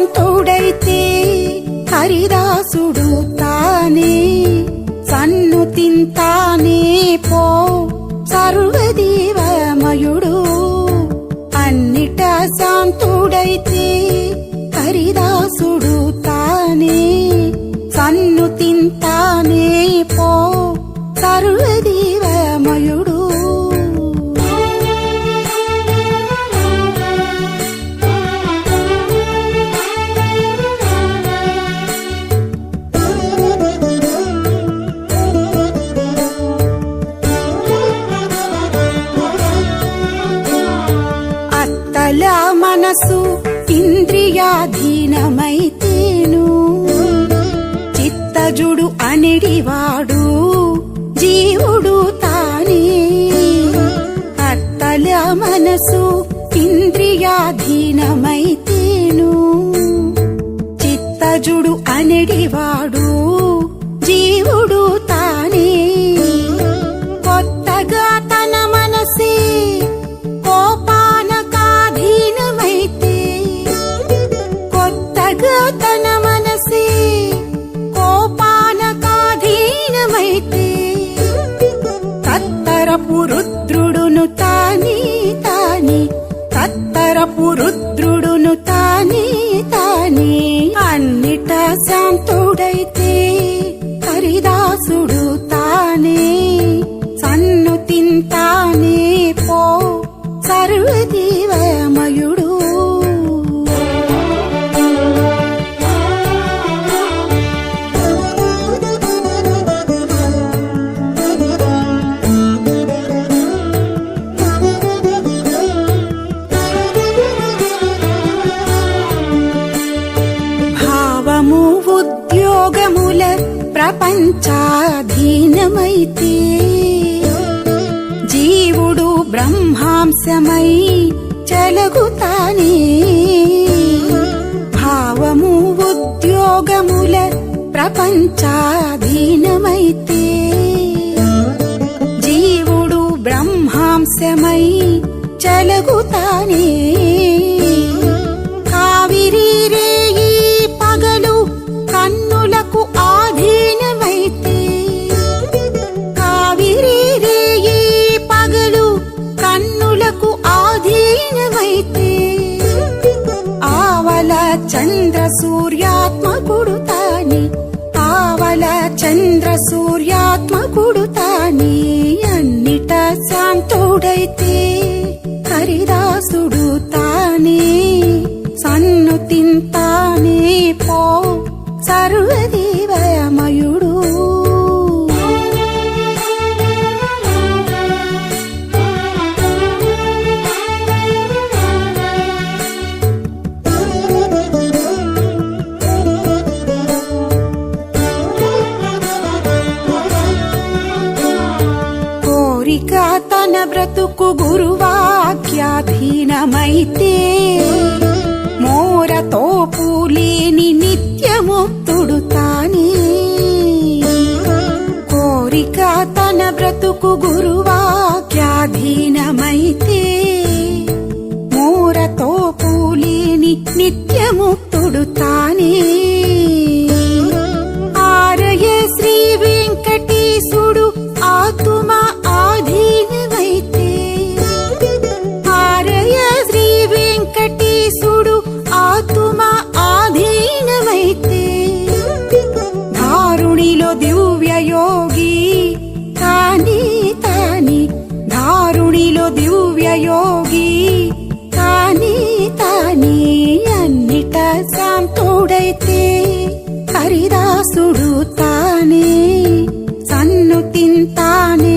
అన్నిట తోడైతే హరిదాసుడు తానే సన్ను తింతానే పో సర్వదేవమయుడు. అన్నిట శాంతుడైతే హరిదాసుడు మనసు ఇంద్రియాధీనమైతేను. చిత్తజుడు అనిడివాడు జీవుడు తానే. అత్తల మనసు ఇంద్రియాధీనమైతేను. చిత్తజుడు అనిడివాడు ورد ఉద్యోగముల ప్రపంచాధీనమైతే. జీవుడు బ్రహ్మాంశమై చలగుతానే. భావము ఉద్యోగముల ప్రపంచాధీనమైతే. జీవుడు బ్రహ్మాంశమై చలగుతానే. ఆవల చంద్ర సూర్యాత్మకుడు తాని ఆవల చంద్ర సూర్యాత్మకుడు తాని అన్నిట శాంతుడైతే హరిదాసుడు తానే సన్ను తింతానే పో సర్వ ఇంకా తన బ్రతుకు గురువాక్యాధీనమైతే మోరతో పూలేని నిత్యముక్తుడు తానే కోరిక తన బ్రతుకు గురువాక్యాధీనమైతే మోరతో పూలేని నిత్యముక్తుడు తానే దారుణిలో దివ్య యోగి. తాని తాని దారుణిలో దివ్య యోగి. తాని తాని అన్నిట శాంతుడైతే. హరిదాసుడు తానే సన్ను తింతానే